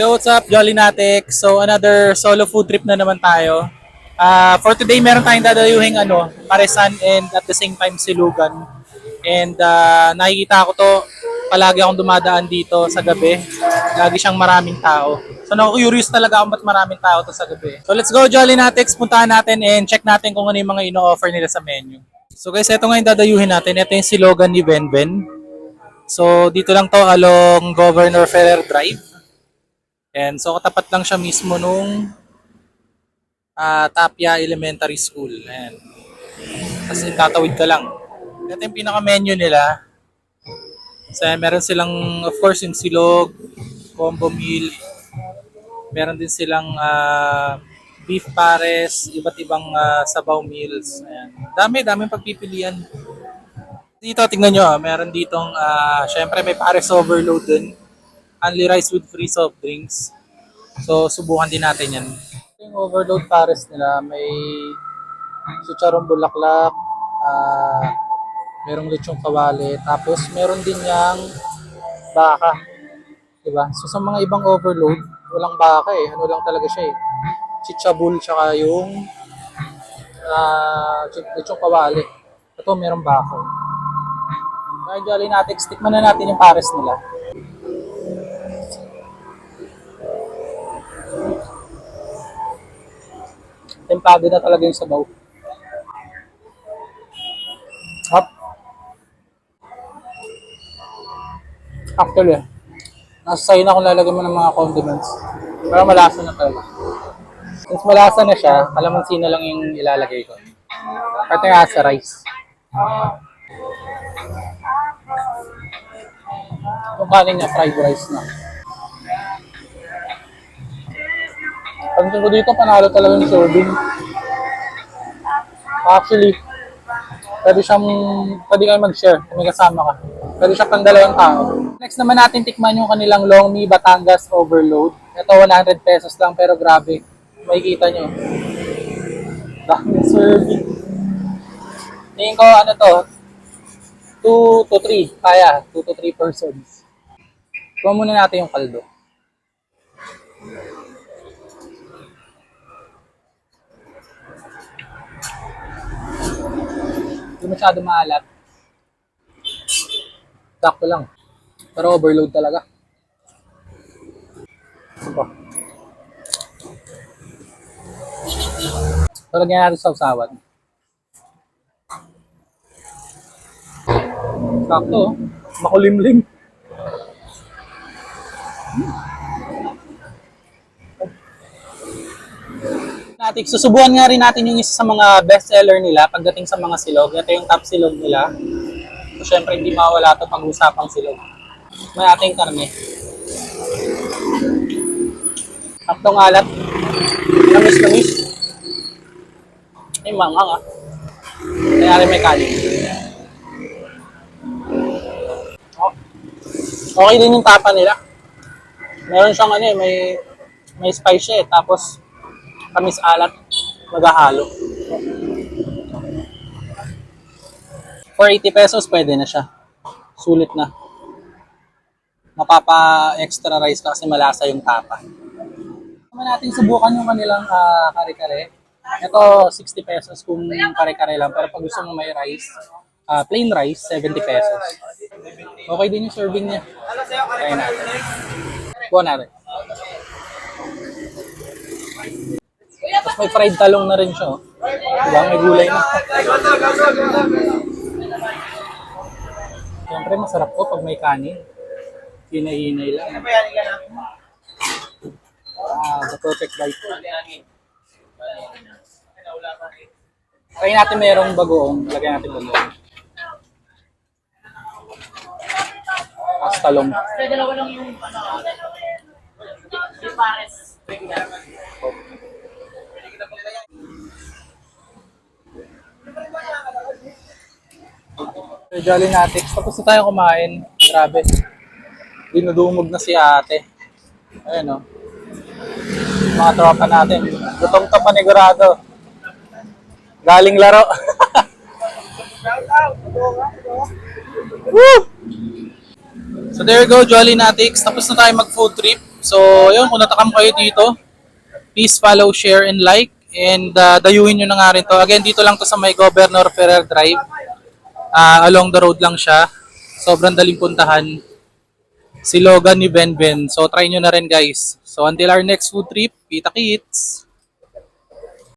Yo, what's up, Jolly Natic? So, another solo food trip na naman tayo. Ah, for today, meron tayong dadayuhing ano, Paresan and at the same time Silugan. And ah, nakikita ko to, palagi akong dumadaan dito sa gabi. Lagi siyang maraming tao. So, naku-curious talaga ako ba't maraming tao to sa gabi. So, let's go, Jolly Natics. Puntahan natin and check natin kung ano yung mga ino-offer nila sa menu. So, guys, ito nga yung dadayuhin natin. Ito yung Silugan ni Benben. So, dito lang to along Governor Ferrer Drive. And so katapat lang siya mismo nung ah, Tapia Elementary School. Ayan. Tapos tatawid ka lang. Ito yung pinaka-menu nila. So meron silang, of course, yung silog, combo meal. Meron din silang ah, beef pares, iba't ibang ah, sabaw meals. Ayan. Dami, daming pagpipilian. Dito, tingnan nyo, meron ditong, ah, syempre may pares overload dun only rice with free soft drinks. So, subukan din natin yan. Yung overload pares nila, may chicharong bulaklak, ah merong lechong kawali, tapos meron din yang baka. Diba? So, sa mga ibang overload, walang baka eh. Ano lang talaga siya eh. Chichabul, tsaka yung ah lechong kawali. Ito, merong baka. Kaya jolly natin, tikman na natin yung pares nila. Tempado na talaga yung sabaw. Hop. Actually, nasa sa'yo na kung lalagyan mo ng mga condiments. Pero malasa na talaga. Since malasa na siya, kalamansi na lang yung ilalagay ko. Pati nga sa rice. Yung kanin niya, fried rice na. Pagdating ko dito, panalo talaga yung serving. Actually, pwede siyang, pwede kayo mag-share kung may kasama ka. Pwede siya pang dalawang tao. Next naman natin tikman yung kanilang Long Mi Batangas Overload. Ito 100 pesos lang pero grabe. Makikita nyo. Dami serving. Tingin ko ano to, 2 to 3. Kaya, 2 to 3 persons. Kuha muna natin yung kaldo. Masyado maalat. Sakto lang. Pero overload talaga. Ito pa. So, lagyan natin sa usawan. Sakto, oh. makulimlim. Natin. Susubukan nga rin natin yung isa sa mga best seller nila pagdating sa mga silog. Ito yung top silog nila. So, syempre, hindi mawala ito pag-usapang silog. May ating karne. Taktong alat. Namis-namis. Ay, manghang ah. Kaya may kanin. Oh. Okay din yung tapa nila. Meron siyang ano eh, may may spice eh. Tapos tamis alat maghahalo. For 80 pesos, pwede na siya. Sulit na. Mapapa extra rice ka kasi malasa yung tapa. Naman natin subukan yung kanilang ah, kare-kare. Ito, 60 pesos kung kare-kare lang. Pero pag gusto mo may rice, ah, plain rice, 70 pesos. Okay din yung serving niya. Try natin. Buwan natin. May fried talong na rin siya. Oh. Diba? May gulay na. Siyempre masarap to pag may kanin. Hinay-hinay lang. Ah, the perfect bite. Try natin merong bagoong. Lagyan natin bagoong. Tapos talong. dalawa lang yung ano, yung pares. Jolly Natix, tapos na tayo kumain. Grabe. Dinudumog na si ate. Ayun o. Mga tropa natin. Gutom to panigurado. Galing laro. Woo! So there you go, Jolly Natix. Tapos na tayo mag food trip. So, yun, kung natakam kayo dito, please follow, share, and like. And uh, dayuhin nyo na nga rin to. Again, dito lang to sa may Governor Ferrer Drive. Ah, along the road lang siya. Sobrang daling puntahan. Si Logan ni Ben Ben. So, try nyo na rin guys. So, until our next food trip, kita kits!